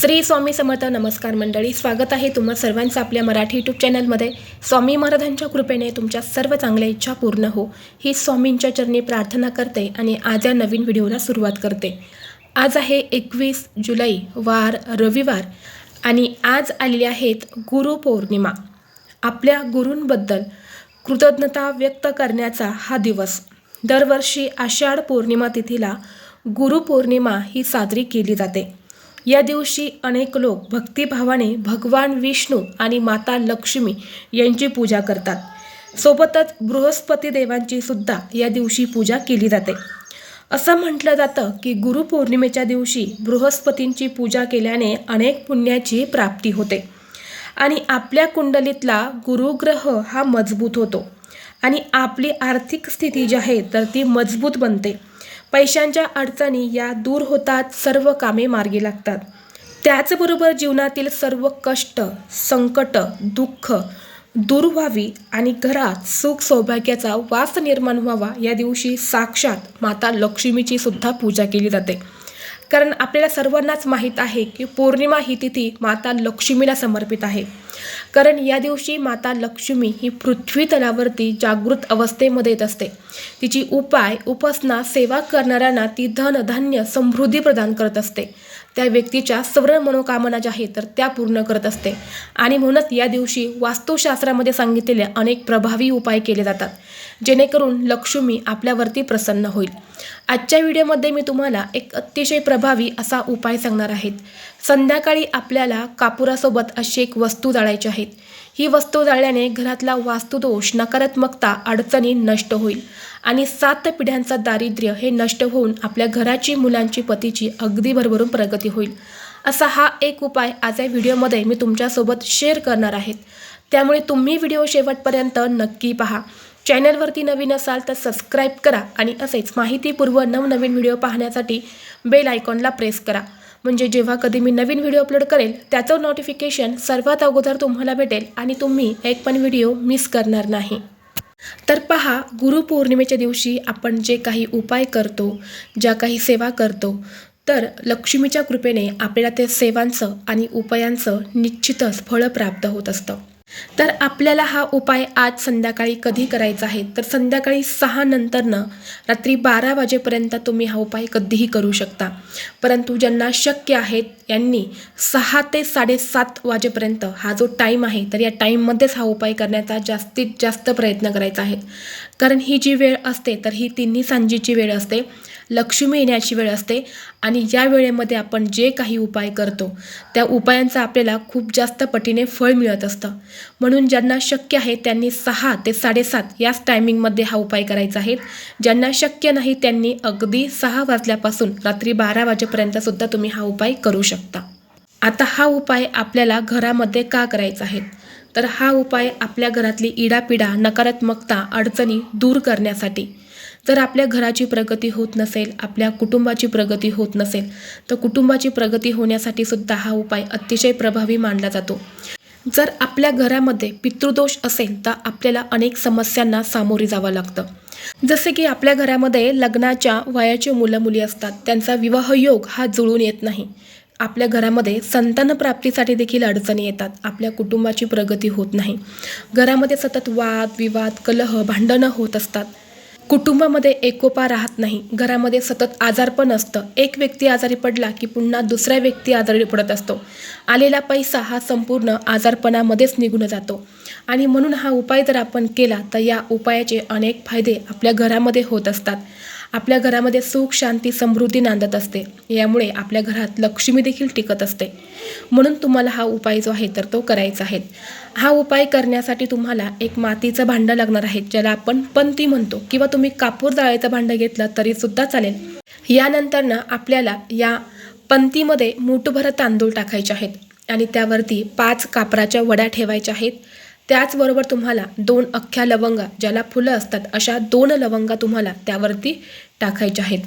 श्री स्वामी समर्थ नमस्कार मंडळी स्वागत आहे तुम्हा सर्वांचं आपल्या मराठी यूट्यूब चॅनलमध्ये स्वामी महाराजांच्या कृपेने तुमच्या सर्व चांगल्या इच्छा पूर्ण हो. ही स्वामींच्या चरणी प्रार्थना करते आणि आज या नवीन व्हिडिओला सुरुवात करते. आज आहे एकवीस जुलै वार रविवार आणि आज आलेले आहेत गुरुपौर्णिमा आपल्या गुरूंबद्दल कृतज्ञता व्यक्त करण्याचा हा दिवस. दरवर्षी आषाढ पौर्णिमा तिथीला गुरुपौर्णिमा ही साजरी केली जाते. या दिवशी अनेक लोक भक्तिभावाने भगवान विष्णू आणि माता लक्ष्मी यांची पूजा करतात. सोबतच बृहस्पती देवांची सुद्धा या दिवशी पूजा केली जाते. असं म्हटलं जातं की गुरुपौर्णिमेच्या दिवशी बृहस्पतींची पूजा केल्याने अनेक पुण्याची प्राप्ती होते आणि आपल्या कुंडलीतला गुरुग्रह हा मजबूत होतो आणि आपली आर्थिक स्थिती जी आहे तर ती मजबूत बनते. पैशांच्या अडचणी या दूर होतात सर्व कामे मार्गी लागतात. त्याचबरोबर जीवनातील सर्व कष्ट संकट दुःख दूर व्हावी आणि घरात सुख सौभाग्याचा वास निर्माण व्हावा या दिवशी साक्षात माता लक्ष्मीची सुद्धा पूजा केली जाते. कारण आपल्याला सर्वांनाच माहीत आहे की पौर्णिमा ही तिथी माता लक्ष्मीला समर्पित आहे. कारण या दिवशी माता लक्ष्मी ही पृथ्वी तलावरती जागृत अवस्थेमध्ये येत असते. तिची उपाय उपासना सेवा करणाऱ्यांना ती धन धान्य समृद्धी प्रदान करत असते. त्या व्यक्तीच्या सर्व मनोकामना ज्या आहेत तर त्या पूर्ण करत असते. आणि म्हणूनच या दिवशी वास्तुशास्त्रामध्ये सांगितलेले अनेक प्रभावी उपाय केले जातात. जेणेकरून लक्ष्मी आपल्यावरती प्रसन्न होईल. आजच्या व्हिडिओमध्ये मी तुम्हाला एक अतिशय प्रभावी असा उपाय सांगणार आहेत संध्याकाळी आपल्याला कापुरासोबत अशी एक वस्तू जाळायची आहेत ही वस्तू जाळल्याने घरातला वास्तुदोष नकारात्मकता अडचणी नष्ट होईल आणि सात पिढ्यांचा दारिद्र्य हे नष्ट होऊन आपल्या घराची मुलांची पतीची अगदी भरभरून प्रगती होईल. असा हा एक उपाय आज या व्हिडिओमध्ये मी तुमच्यासोबत शेअर करणार आहेत. त्यामुळे तुम्ही व्हिडिओ शेवटपर्यंत नक्की पहा. चॅनलवरती नवीन असाल तर सबस्क्राईब करा आणि असेच माहितीपूर्व नवनवीन व्हिडिओ पाहण्यासाठी बेल आयकॉनला प्रेस करा. म्हणजे जेव्हा कधी मी नवीन व्हिडिओ अपलोड करेल त्याचं नोटिफिकेशन सर्वात अगोदर तुम्हाला भेटेल आणि तुम्ही एक पण व्हिडिओ मिस करणार नाही. तर पहा गुरुपौर्णिमेच्या दिवशी आपण जे काही उपाय करतो ज्या काही सेवा करतो तर लक्ष्मीच्या कृपेने आपल्याला त्या सेवांचं आणि उपायांचं निश्चितच फळ प्राप्त होत असतं. तर आपल्याला हा उपाय आज संध्याकाळी कधी करायचा आहे? तर संध्याकाळी सहा नंतरनं रात्री बारा वाजेपर्यंत तुम्ही हा उपाय कधीही करू शकता. परंतु ज्यांना शक्य आहेत यांनी सहा ते साडेसात वाजेपर्यंत हा जो टाईम आहे तर या टाईममध्येच हा उपाय करण्याचा जास्तीत जास्त प्रयत्न करायचा आहे. कारण ही जी वेळ असते तर ही तिन्ही सांजेची वेळ असते. लक्ष्मी येण्याची वेळ असते आणि या वेळेमध्ये आपण जे काही उपाय करतो त्या उपायांचा आपल्याला खूप जास्त पटीने फळ मिळत असतं. म्हणून ज्यांना शक्य आहे त्यांनी सहा ते साडेसात याच टायमिंगमध्ये हा उपाय करायचा आहे. ज्यांना शक्य नाही त्यांनी अगदी सहा वाजल्यापासून रात्री बारा वाजेपर्यंतसुद्धा तुम्ही हा उपाय करू शकता. आता हा उपाय आपल्याला घरामध्ये का करायचा आहे? तर हा उपाय आपल्या घरातली इडापिडा नकारात्मकता अडचणी दूर करण्यासाठी. जर आपल्या घराची प्रगती होत नसेल आपल्या कुटुंबाची प्रगती होत नसेल तर कुटुंबाची प्रगती होण्यासाठी सुद्धा हा उपाय अतिशय प्रभावी मानला जातो. जर आपल्या घरामध्ये पितृदोष असेल तर आपल्याला अनेक समस्यांना सामोरे जावं लागतं. जसे की आपल्या घरामध्ये लग्नाच्या वयाचे मुलं मुली असतात त्यांचा विवाह योग हा जुळून येत नाही. आपल्या घरामध्ये संतान प्राप्तीसाठी देखील अडचणी येतात. आपल्या कुटुंबाची प्रगती होत नाही. घरामध्ये सतत वाद विवाद कलह भांडणं होत असतात. कुटुंबामध्ये एकोपा राहत नाही. घरामध्ये सतत आजारपण असतं. एक व्यक्ती आजारी पडला की पुन्हा दुसरा व्यक्ती आजारी पडत असतो. आलेला पैसा हा संपूर्ण आजारपणामध्येच निघून जातो. आणि म्हणून हा उपाय जर आपण केला तर या उपायाचे अनेक फायदे आपल्या घरामध्ये होत असतात. आपल्या घरामध्ये सुख शांती समृद्धी नांदत असते. यामुळे आपल्या घरात लक्ष्मी देखील टिकत असते. म्हणून तुम्हाला हा उपाय जो आहे तर तो करायचा आहे. हा उपाय करण्यासाठी तुम्हाला एक मातीचं भांडं लागणार आहे ज्याला आपण पंती म्हणतो किंवा तुम्ही कापूर जाळ्याचं भांडं घेतलं तरीसुद्धा चालेल. यानंतरनं आपल्याला या पंतीमध्ये मूठभर तांदूळ टाकायचे आहेत आणि त्यावरती पाच कापराच्या वड्या ठेवायच्या आहेत. त्याचबरोबर तुम्हाला दोन अख्ख्या लवंगा ज्याला फुलं असतात अशा दोन लवंगा तुम्हाला त्यावरती टाकायच्या आहेत.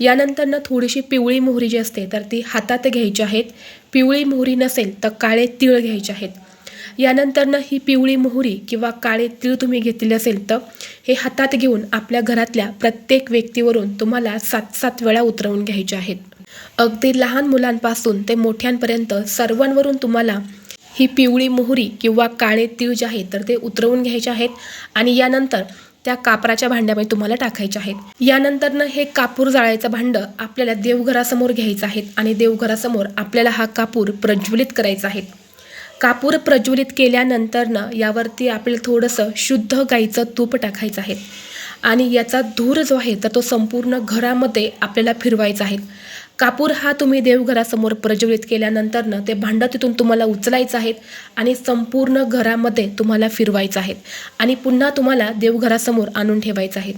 यानंतरनं थोडीशी पिवळी मोहरी जी असते तर ती हातात घ्यायची आहेत. पिवळी मोहरी नसेल तर काळे तिळ घ्यायचे आहेत. यानंतरनं ही पिवळी मोहरी किंवा काळे तीळ तुम्ही घेतलेले असेल तर हे हातात घेऊन आपल्या घरातल्या प्रत्येक व्यक्तीवरून तुम्हाला सात सात वेळा उतरवून घ्यायचे आहेत. अगदी लहान मुलांपासून ते मोठ्यांपर्यंत सर्वांवरून तुम्हाला ही पिवळी मोहरी किंवा काळे तीळ जे आहेत तर ते उतरवून घ्यायचे आहेत आणि यानंतर त्या कापराच्या भांड्यामध्ये तुम्हाला टाकायचे आहेत. यानंतरनं हे कापूर जाळायचं भांडं आपल्याला देवघरासमोर घ्यायचं आहे आणि देवघरासमोर आपल्याला हा कापूर प्रज्वलित करायचा आहे. कापूर प्रज्वलित केल्यानंतरनं यावरती आपल्याला थोडंसं शुद्ध गाईचं तूप टाकायचं आहे. आणि याचा धूर जो आहे तर तो संपूर्ण घरामध्ये आपल्याला फिरवायचा आहे. कापूर हा तुम्ही देवघरासमोर प्रज्वलित केल्यानंतरनं ते भांडं तिथून तुम्हाला उचलायचं आहेत आणि संपूर्ण घरामध्ये तुम्हाला फिरवायचं आहेत आणि पुन्हा तुम्हाला देवघरासमोर आणून ठेवायचं आहेत.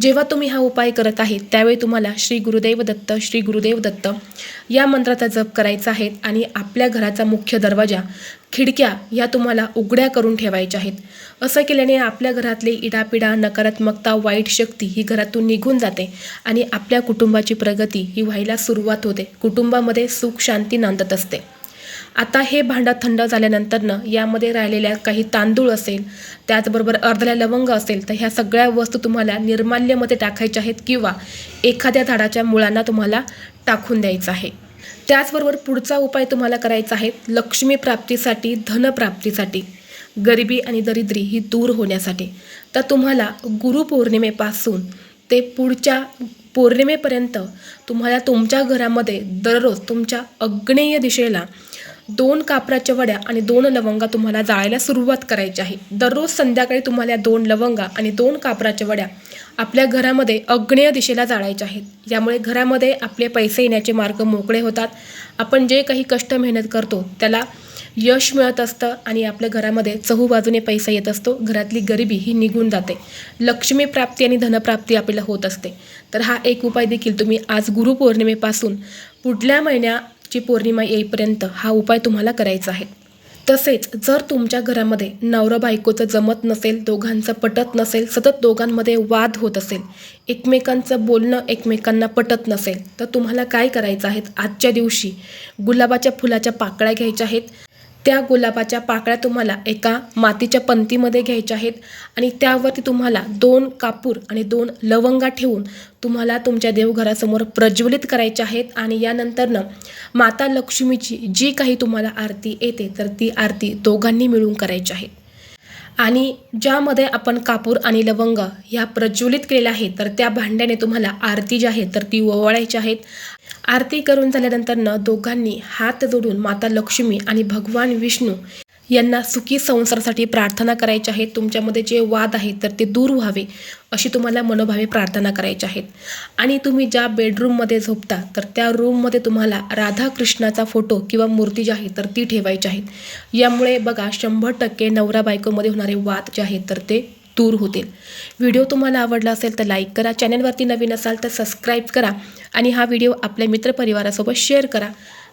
जेव्हा तुम्ही हा उपाय करत आहेत त्यावेळी तुम्हाला श्री गुरुदेव दत्त श्री गुरुदेव दत्त या मंत्राचा जप करायचा आहे आणि आपल्या घराचा मुख्य दरवाजा खिडक्या या तुम्हाला उघड्या करून ठेवायच्या आहेत. असं केल्याने आपल्या घरातली इडापिडा नकारात्मकता वाईट शक्ती ही घरातून निघून जाते आणि आपल्या कुटुंबाची प्रगती ही व्हायला सुरुवात होते. कुटुंबामध्ये सुख शांती नांदत असते. आता हे भांडं थंड झाल्यानंतरनं यामध्ये राहिलेल्या काही तांदूळ असेल त्याचबरोबर अर्धल्या लवंग असेल तर ह्या सगळ्या वस्तू तुम्हाला निर्माल्यमध्ये टाकायच्या आहेत किंवा एखाद्या झाडाच्या मुळांना तुम्हाला टाकून द्यायचं आहे. त्याचबरोबर पुढचा उपाय तुम्हाला करायचा आहे लक्ष्मी प्राप्तीसाठी धनप्राप्तीसाठी गरिबी आणि दरिद्री ही दूर होण्यासाठी. तर तुम्हाला गुरुपौर्णिमेपासून ते पुढच्या पौर्णिमेपर्यंत तुम्हाला तुमच्या घरामध्ये दररोज तुमच्या अग्नेय दिशेला दोन कापराच्या वड्या आणि दोन लवंगा तुम्हाला जाळायला सुरुवात करायची आहे. दररोज संध्याकाळी तुम्हाला दोन लवंगा आणि दोन कापराच्या वड्या आपल्या घरामध्ये अग्नेय दिशेला जाळायच्या आहेत. यामुळे घरामध्ये आपले पैसे येण्याचे मार्ग मोकळे होतात. आपण जे काही कष्ट मेहनत करतो त्याला यश मिळत असतं आणि आपल्या घरामध्ये चहूबाजूने पैसा येत असतो. घरातली गरिबी ही निघून जाते. लक्ष्मी प्राप्ती आणि धनप्राप्ती आपल्याला होत असते. तर हा एक उपाय देखील तुम्ही आज गुरुपौर्णिमेपासून पुढल्या महिन्या ची पौर्णिमा येईपर्यंत हा उपाय तुम्हाला करायचा आहे. तसेच जर तुमच्या घरामध्ये नवरा बायकोचं जमत नसेल दोघांचं पटत नसेल सतत दोघांमध्ये वाद होत असेल एकमेकांचं बोलणं एकमेकांना पटत नसेल तर तुम्हाला काय करायचं आहे? आजच्या दिवशी गुलाबाच्या फुलाच्या पाकळ्या घ्यायच्या आहेत त्या गुलाबाच्या पाकळ्या तुम्हाला एका मातीच्या पंतीमध्ये घ्यायच्या आहेत आणि त्यावरती तुम्हाला दोन कापूर आणि दोन लवंगा ठेवून तुम्हाला तुमच्या देवघरासमोर प्रज्वलित करायच्या आहेत. आणि यानंतरनं माता लक्ष्मीची जी काही तुम्हाला आरती येते तर ती आरती दोघांनी मिळून करायची आहे. आणि ज्यामध्ये आपण कापूर आणि लवंग ह्या प्रज्वलित केलेल्या आहेत तर त्या भांड्याने तुम्हाला आरती जी आहे तर ती ओवाळायची आहेत. आरती करून झाल्यानंतरनं दोघांनी हात जोडून माता लक्ष्मी आणि भगवान विष्णू यांना सुखी संसारासाठी प्रार्थना करायच्या आहेत तुमच्यामध्ये जे वाद आहेत तर ते दूर व्हावे अशी तुम्हाला मनोभावे प्रार्थना करायच्या आहेत. आणि तुम्ही ज्या बेडरूममध्ये झोपता तर त्या रूममध्ये तुम्हाला राधाकृष्णाचा फोटो किंवा मूर्ती जी आहे तर ती ठेवायची आहेत यामुळे बघा शंभर टक्के नवरा बायकोमध्ये होणारे वाद जे आहेत तर ते दूर होतील. व्हिडिओ तुम्हाला आवडला असेल तर लाईक करा. चॅनलवरती नवीन असाल तर सबस्क्राईब करा. आणि हा व्हिडिओ आपल्या मित्रपरिवारासोबत शेअर करा.